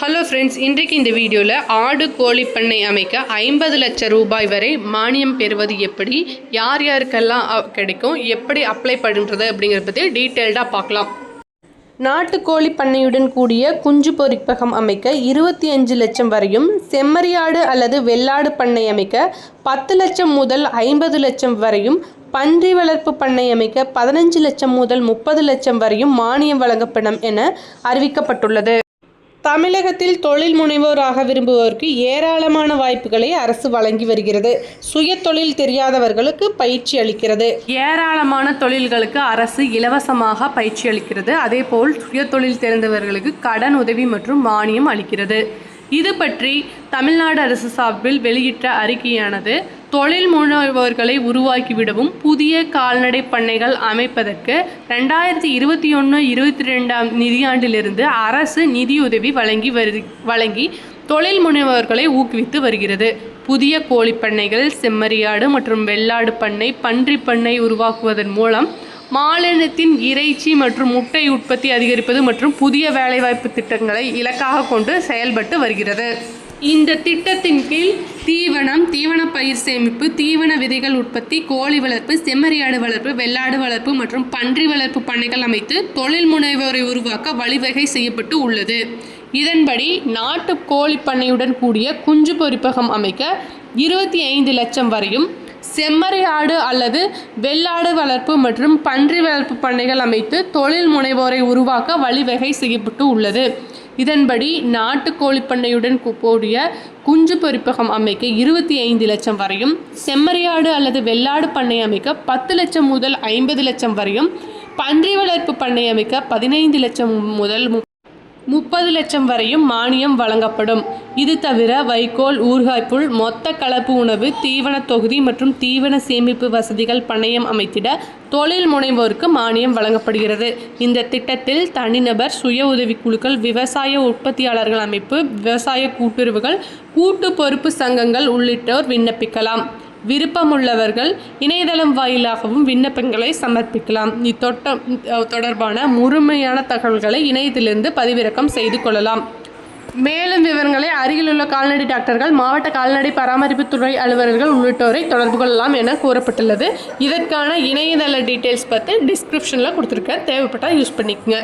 Hello friends இன்றைக்கு இந்த வீடியோவில் ஆடு கோழி பண்ணை அமைக்க ஐம்பது லட்சம் ரூபாய் வரை மானியம் பெறுவது எப்படி யார் யாருக்கெல்லாம் கிடைக்கும் எப்படி அப்ளை பண்ணுறது அப்படிங்கிறத பற்றி டீட்டெயில்டாக பார்க்கலாம். நாட்டுக்கோழி பண்ணையுடன் கூடிய குஞ்சு பொறிப்பகம் அமைக்க இருபத்தி அஞ்சு லட்சம் வரையும் செம்மறியாடு அல்லது வெள்ளாடு பண்ணை அமைக்க பத்து லட்சம் முதல் ஐம்பது லட்சம் வரையும் பன்றி வளர்ப்பு பண்ணை அமைக்க பதினஞ்சு லட்சம் முதல் முப்பது லட்சம் வரையும் மானியம் வழங்கப்படும் என அறிவிக்கப்பட்டுள்ளது. தமிழகத்தில் தொழில் முனைவோராக விரும்புவோருக்கு ஏராளமான வாய்ப்புகளை அரசு வழங்கி வருகிறது. சுய தொழில் தெரியாதவர்களுக்கு பயிற்சி அளிக்கிறது. ஏராளமான தொழில்களுக்கு அரசு இலவசமாக பயிற்சி அளிக்கிறது. அதேபோல் சுய தொழில் தெரிந்தவர்களுக்கு கடன் உதவி மற்றும் மானியம் அளிக்கிறது. இது பற்றி தமிழ்நாடு அரசு சார்பில் வெளியிட்ட அறிக்கையானது தொழில் முனைவர்களை உருவாக்கிவிடவும் புதிய கால்நடை பண்ணைகள் அமைப்பதற்கு ரெண்டாயிரத்தி இருபத்தி ஒன்று இருபத்தி ரெண்டாம் நிதியாண்டிலிருந்து அரசு நிதியுதவி வழங்கி வரு வழங்கி தொழில் முனைவர்களை ஊக்குவித்து வருகிறது. புதிய கோழிப்பண்ணைகள் செம்மறியாடு மற்றும் வெள்ளாடு பண்ணை பன்றி பண்ணை உருவாக்குவதன் மூலம் மாநிலத்தின் இறைச்சி மற்றும் முட்டை உற்பத்தி அதிகரிப்பது மற்றும் புதிய வேலைவாய்ப்பு திட்டங்களை இலக்காக கொண்டு செயல்பட்டு வருகிறது. இந்த திட்டத்தின் கீழ் தீவனம் தீவன பயிர் சேமிப்பு தீவன விதைகள் உற்பத்தி கோழி வளர்ப்பு செம்மறியாடு வளர்ப்பு வெள்ளாடு வளர்ப்பு மற்றும் பன்றி வளர்ப்பு பண்ணைகள் அமைத்து தொழில் முனைவோரை உருவாக்க வழிவகை செய்யப்பட்டு உள்ளது. இதன்படி நாட்டு கோழி பண்ணையுடன் கூடிய குஞ்சு பொறிப்பகம் அமைக்க இருபத்தி ஐந்து லட்சம் வரையும் செம்மறி ஆடு அல்லது வெள்ளாடு வளர்ப்பு மற்றும் பன்றி வளர்ப்பு பண்ணைகள் அமைத்து தொழில் முனைவோரை உருவாக்க வழிவகை செய்யப்பட்டு உள்ளது. இதன்படி நாட்டு கோழி பண்ணையுடன் கூடிய குஞ்சு பொரிப்பகம் அமைக்க இருபத்தி ஐந்து லட்சம் வரையும் செம்மறியாடு அல்லது வெள்ளாடு பண்ணை அமைக்க பத்து லட்சம் முதல் ஐம்பது லட்சம் வரையும் பன்றி வளர்ப்பு பண்ணை அமைக்க பதினைந்து லட்சம் முதல் முப்பது லட்சம் வரையும் மானியம் வழங்கப்படும். இது தவிர வைக்கோல் ஊறுகாய்ப்புல் மொத்த கலப்பு உணவு தீவன தொகுதி மற்றும் தீவன சேமிப்பு வசதிகள் பணையம் அமைத்திட தொழில் முனைவோருக்கு மானியம் வழங்கப்படுகிறது. இந்த திட்டத்தில் தனிநபர் சுய உதவிக்குழுக்கள் விவசாய உற்பத்தியாளர்கள் அமைப்பு விவசாய கூட்டுறவுகள் கூட்டு பொறுப்பு சங்கங்கள் உள்ளிட்டோர் விண்ணப்பிக்கலாம். விருப்பமுள்ளவர்கள் இணையதளம் வாயிலாகவும் விண்ணப்பங்களை சமர்ப்பிக்கலாம். இத்தோட்டம் தொடர்பான முழுமையான தகவல்களை இணையத்திலிருந்து பதிவிறக்கம் செய்து கொள்ளலாம். மேலும் விவரங்களை அருகிலுள்ள கால்நடை டாக்டர்கள் மாவட்ட கால்நடை பராமரிப்புத்துறை அலுவலர்கள் உள்ளிட்டோரை தொடர்பு கொள்ளலாம் என கூறப்பட்டுள்ளது. இதற்கான இணையதள டீட்டெயில்ஸ் பற்றி டிஸ்கிரிப்ஷனில் கொடுத்துருக்கேன் தேவைப்பட்டால் யூஸ் பண்ணிக்கங்க.